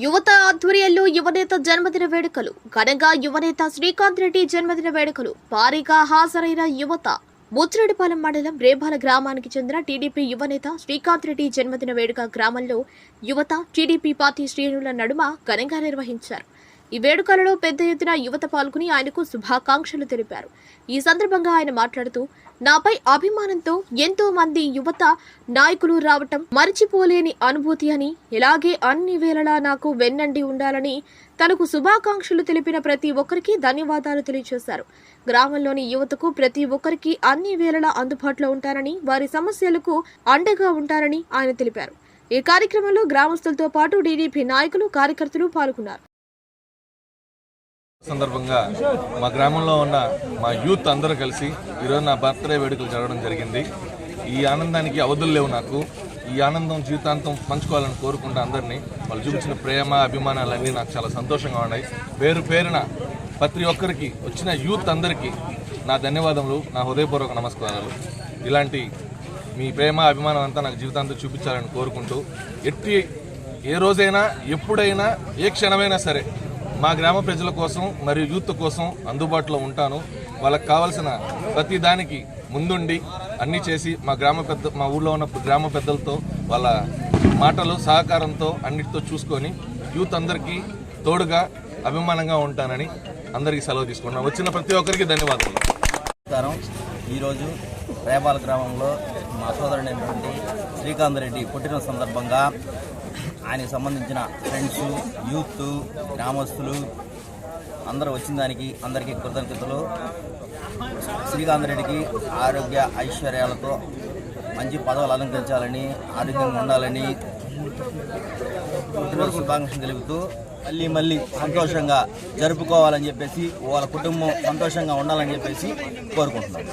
యువత ఆధ్వర్యంలో యువనేత జన్మదిన వేడుకలు. ఘనంగా యువనేత శ్రీకాంత్ రెడ్డి జన్మదిన వేడుకలు. భారీగా హాజరైన యువత ముచ్చిరెడ్డిపాలెం మండలం రేపాల గ్రామానికి చెందిన టీడీపీ యువనేత శ్రీకాంత్ రెడ్డి జన్మదిన వేడుక గ్రామంలో యువత టీడీపీ పార్టీ శ్రేణుల నడుమ ఘనంగా నిర్వహించారు. ఈ వేడుకలలో పెద్ద ఎత్తున యువత పాల్గొని ఆయనకు శుభాకాంక్షలు తెలిపారు. ఈ సందర్భంగా ఆయన మాట్లాడుతూ నాపై అభిమానంతో ఎంతో మంది యువత నాయకులు రావటం మరిచిపోలేని అనుభూతి అని ఇలాగే అన్ని వేళలా నాకు వెన్నండి ఉండాలని తనకు శుభాకాంక్షలు తెలిపిన ప్రతి ఒక్కరికి ధన్యవాదాలు తెలియజేశారు. గ్రామంలోని యువతకు ప్రతి ఒక్కరికి అన్ని వేళలా అందుబాటులో ఉంటారని వారి సమస్యలకు అండగా ఉంటారని ఆయన తెలిపారు. ఈ కార్యక్రమంలో గ్రామస్తులతో పాటు టీడీపీ నాయకులు కార్యకర్తలు పాల్గొన్నారు. సందర్భంగా మా గ్రామంలో ఉన్న మా యూత్ అందరూ కలిసి ఈరోజు నా బర్త్డే వేడుకలు జరగడం జరిగింది. ఈ ఆనందానికి అవధులు లేవు నాకు. ఈ ఆనందం జీవితాంతం పంచుకోవాలని కోరుకుంటా అందరినీ వాళ్ళు చూపించిన ప్రేమ అభిమానాలన్నీ నాకు చాలా సంతోషంగా ఉన్నాయి. పేరు పేరున ప్రతి ఒక్కరికి వచ్చిన యూత్ అందరికీ నా ధన్యవాదములు నా హృదయపూర్వక నమస్కారాలు. ఇలాంటి మీ ప్రేమ అభిమానం అంతా నాకు జీవితాంతం చూపించాలని కోరుకుంటూ ఎట్టి ఏ రోజైనా ఎప్పుడైనా ఏ క్షణమైనా సరే మా గ్రామ ప్రజల కోసం మరియు యూత్ కోసం అందుబాటులో ఉంటాను. వాళ్ళకి కావాల్సిన ప్రతి దానికి ముందుండి అన్నీ చేసి మా గ్రామ పెద్ద మా ఊళ్ళో ఉన్న గ్రామ పెద్దలతో వాళ్ళ మాటలు సహకారంతో అన్నిటితో చూసుకొని యూత్ అందరికీ తోడుగా అభిమానంగా ఉంటానని అందరికీ సెలవు తీసుకున్నాను. వచ్చిన ప్రతి ఒక్కరికి ధన్యవాదాలు నమస్కారం. ఈరోజు రేపాల గ్రామంలో మా సోదరుడైనటువంటి శ్రీకాంత్ రెడ్డి పుట్టిన సందర్భంగా ఆయనకు సంబంధించిన ఫ్రెండ్స్ యూత్ గ్రామస్తులు అందరూ వచ్చిన దానికి అందరికీ కృతజ్ఞతలు. శ్రీకాంత్ రెడ్డికి ఆరోగ్య ఐశ్వర్యాలతో మంచి పదవులు అలంకరించాలని ఆరోగ్యంగా ఉండాలని పుట్టినరోజు శుభాకాంక్షలు తెలుపుతూ మళ్ళీ మళ్ళీ సంతోషంగా జరుపుకోవాలని చెప్పేసి వాళ్ళ కుటుంబం సంతోషంగా ఉండాలని చెప్పేసి కోరుకుంటున్నాం.